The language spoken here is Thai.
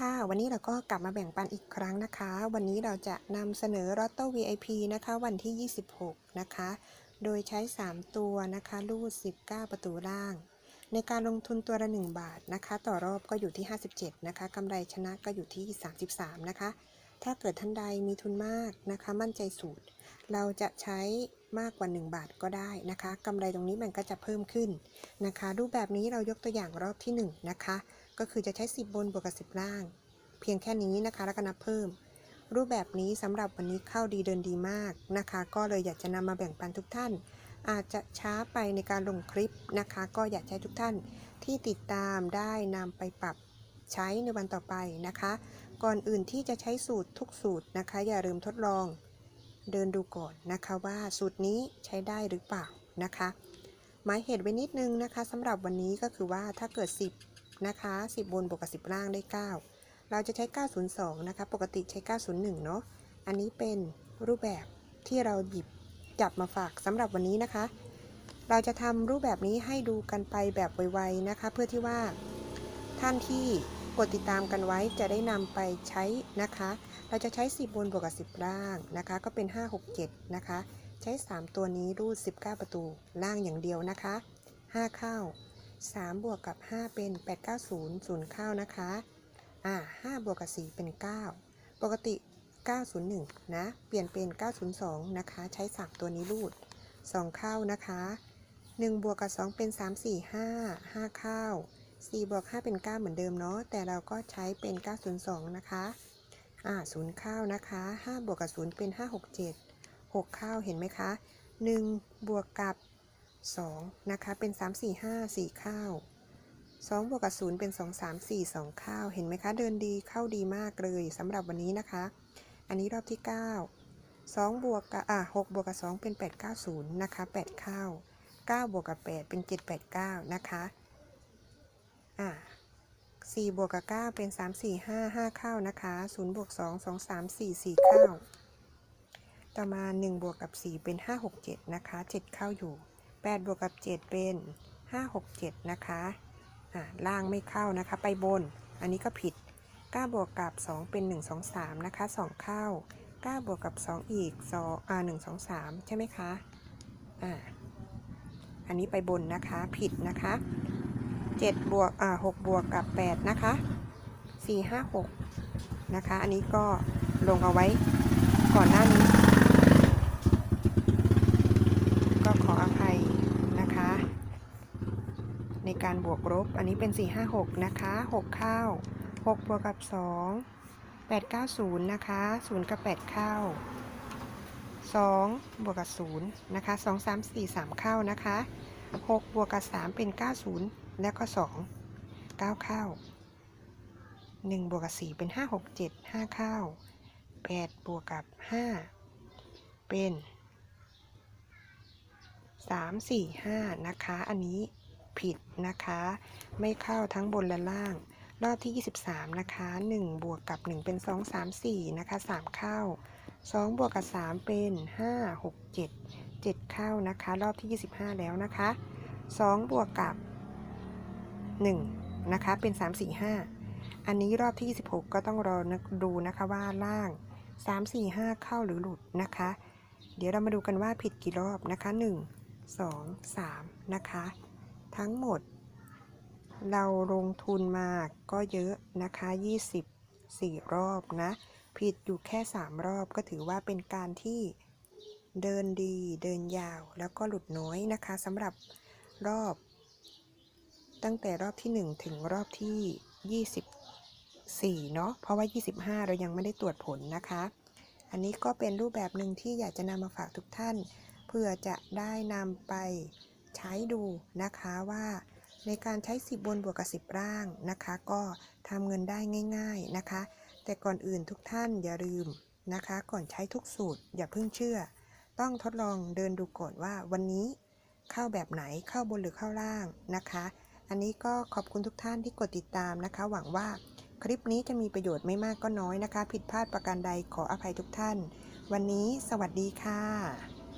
ค่ะ วันนี้เราก็กลับมาแบ่งปันอีกครั้งนะคะ วันนี้เราจะนำเสนอ l o t t o VIP นะคะ วันที่ 26 นะคะ โดยใช้ 3 ตัวนะคะรูด 19 ประตูล่าง ในการลงทุนตัวละ 1 บาทนะคะ ต่อรอบก็อยู่ที่ 57 นะคะกำไรชนะก็อยู่ที่ 33 นะคะ ถ้าเกิดท่านใดมีทุนมากนะคะ มั่นใจสูตร เราจะใช้มากกว่า 1 บาทก็ได้นะคะกำไรตรงนี้มันก็จะเพิ่มขึ้นนะคะ รูปแบบนี้เรายกตัวอย่างรอบที่ 1 นะคะ ก็คือจะใช้ 10 บนบวกกับ10 ล่าง เพียงแค่นี้นะคะ แล้วก็นับเพิ่ม รูปแบบนี้สำหรับวันนี้เข้าดีเดินดีมากนะคะ ก็เลยอยากจะนำมาแบ่งปันทุกท่าน อาจจะช้าไปในการลงคลิปนะคะ ก็อยากให้ทุกท่านที่ติดตามได้นำไปปรับใช้ในวันต่อไปนะคะ ก่อนอื่นที่จะใช้สูตรทุกสูตรนะคะ อย่าลืมทดลอง เดินดูก่อนนะคะว่าสูตรนี้ใช้ได้หรือเปล่านะคะ หมายเหตุไว้นิดนึงนะคะสำหรับวันนี้ก็คือว่าถ้าเกิด 10 นะคะ 10 บนบวกกับ10 ล่างได้ 9 เราจะใช้ 902 นะคะ ปกติใช้ 901 เนาะ อันนี้เป็นรูปแบบที่เราหยิบจับมาฝากสำหรับวันนี้นะคะ เราจะทำรูปแบบนี้ให้ดูกันไปแบบไวๆนะคะ เพื่อที่ว่า ท่านที่กดติดตามกันไว้จะได้นำไปใช้นะคะ เราจะใช้ 10 บนบวกกับ10 ล่างนะคะ ก็เป็น 5 6 7 นะคะ ใช้ 3 ตัวนี้รูด 19 ประตูล่างอย่างเดียวนะคะ 5 เข้า 3 บวกกับ 5 เป็น 8 9 0 0เข้านะคะ อ่า5บวกกับ 4 เป็น 9 ปกติ 901 นะ เปลี่ยนเป็น 902 นะคะ ใช้ 3 ตัวนี้รูด 2 เข้านะคะ 1 บวกกับ 2 เป็น 3 4 5 5 เข้า 4 บวก 5 เป็น 9 เหมือนเดิมเนาะ แต่เราก็ใช้เป็น 902 นะคะ อ่าศูนย์เข้านะคะ 5 บวกกับ 0 เป็น 5 6 7 6 เข้า เห็นไหมคะ 1 บวกกับ 2 นะคะ เป็น 3 4 5 4 เข้า 2 บวกกับ0เป็น 2 3 4 2 เข้า เห็นไหมคะ เดินดีเข้าดีมากเลยสำหรับวันนี้นะคะ อันนี้รอบที่ 9 2 บวกกับอะ6บวกกับ 2 เป็น 8 9 0 นะคะ 8 เข้า 9 บวกกับ 8 เป็น 7 8 9 นะคะ อ่า4บวกกับ 9 เป็น 3 4 5 5 เข้านะคะ0บวก 2 2 3 4 4 เข้า ต่อมา 1 บวกกับ 4 เป็น 5 6 7 นะคะ 7 เข้าอยู่ 8บวกกับ 7 เป็น 5 6 7 นะคะอ่าล่างไม่เข้านะคะ ไปบน อันนี้ก็ผิด 9 บวกกับ 2 เป็น 1 2 3 นะคะ 2 เข้า 9 บวกกับ 2 อีก2อ่า1 2 3 ใช่ไหมคะอ่าอันนี้ไปบนนะคะ ผิดนะคะ 7 บวกอ่า6บวกกับ 8 นะคะ 4 5 6 นะคะ อันนี้ก็ลงเอาไว้ก่อนหน้านี้ ก็ขออภัยนะคะ ใน การบวกลบ อันนี้เป็น 4 5 6 นะคะ 6 เข้า 6 บวกกับ 2 8 9 0 นะคะ 0 กับ 8 เข้า 2 บวกกับ 0 นะคะ 2 3 4 3 เข้านะคะ 6 บวกกับ 3 เป็น 90 แล้วก็ 2 9 เข้า 1 บวกกับ 4 เป็น 5 6 7 5 เข้า 8 บวกกับ 5 เป็น3 4 5 นะคะ อันนี้ ผิดนะคะ ไม่เข้าทั้งบนและล่าง รอบที่ 23 นะคะ 1 บวกกับ 1 เป็น 2 3 4 นะคะ 3 เข้า 2 บวกกับ 3 เป็น 5 6 7 7 เข้านะคะ รอบที่ 25 แล้วนะคะ 2 บวกกับ 1 นะคะ เป็น 3 4 5 อันนี้รอบที่ 26 ก็ต้องรอดูนะคะว่าล่าง 3 4 5 เข้าหรือหลุดนะคะ เดี๋ยวเรามาดูกันว่าผิดกี่รอบนะคะ 1 2 3 นะคะ ทั้งหมด เราลงทุนมาก็เยอะนะคะ24รอบนะ ผิดอยู่แค่ 3 รอบก็ถือว่าเป็นการที่เดินดีเดินยาวแล้วก็หลุดน้อยนะคะสำหรับรอบ ตั้งแต่รอบที่ 1 ถึงรอบที่ 24 เนาะเพราะว่า 25 เรายังไม่ได้ตรวจผลนะคะ อันนี้ก็เป็นรูปแบบหนึ่งที่อยากจะนำมาฝากทุกท่าน เพื่อจะได้นำไป ใช้ดูนะคะว่าในการใช้ 10 บนบวกกับ 10ล่างนะคะ ก็ทำเงินได้ง่าย ๆนะคะ แต่ก่อนอื่นทุกท่านอย่าลืมนะคะ ก่อนใช้ทุกสูตรอย่าเพิ่งเชื่อ ต้องทดลองเดินดูก่อนว่าวันนี้เข้าแบบไหนเข้าบนหรือเข้าล่างนะคะ อันนี้ก็ขอบคุณทุกท่านที่กดติดตามนะคะ หวังว่าคลิปนี้จะมีประโยชน์ไม่มากก็น้อยนะคะ ผิดพลาดประการใดขออภัยทุกท่าน วันนี้สวัสดีค่ะ